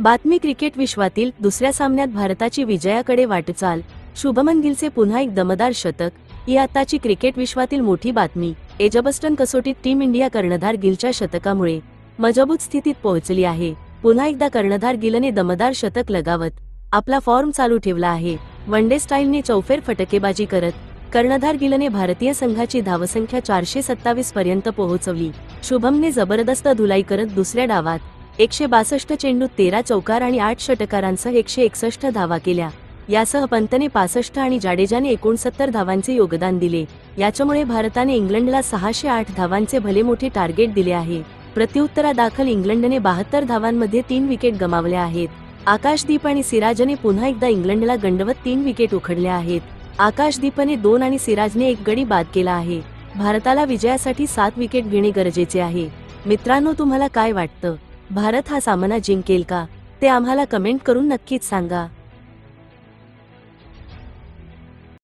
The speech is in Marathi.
बातमी क्रिकेट विश्वातील दुसऱ्या सामन्यात भारताची विजयाकडे वाटचाल शुभमन गिलचे पुन्हा एक दमदार शतक. ही आताची क्रिकेट विश्वातील मोठी बातमी. एजबस्टन कसोटीत टीम इंडिया कर्णधार गिलच्या शतकामुळे मजबूत स्थितीत पोहोचली आहे. पुन्हा एकदा कर्णधार गिलने दमदार शतक लगावत आपला फॉर्म चालू ठेवला आहे. वनडे स्टाईलने चौफेर फटकेबाजी करत कर्णधार गिलने भारतीय संघाची धावसंख्या चारशे सत्तावीस पर्यंत पोहोचवली. शुभमने जबरदस्त धुलाई करत दुसऱ्या डावात एकशे बासष्ट चेंडूत तेरा चौकार आणि आठ षटकारांसह एकशे एकसष्ट धावा केल्या. यासह पंतने पासष्ट आणि जाडेजाने एकोणसत्तर धावांचे योगदान दिले. याच्यामुळे भारताने इंग्लंडला सहाशे आठ धावांचे भले मोठे टार्गेट दिले आहे. प्रत्युत्तरादाखल इंग्लंडने बहात्तर धावांमध्ये तीन विकेट गमावल्या आहेत. आकाशदीप आणि सिराजने पुन्हा एकदा इंग्लंडला गंडवत तीन विकेट उखडल्या आहेत. आकाशदीपने दोन आणि सिराजने एक गडी बाद केला आहे. भारताला विजयासाठी सात विकेट घेणे गरजेचे आहे. मित्रांनो तुम्हाला काय वाटतं? भारत हा सामना जिंकेल का? ते आम्हाला कमेंट करून नक्कीच सांगा.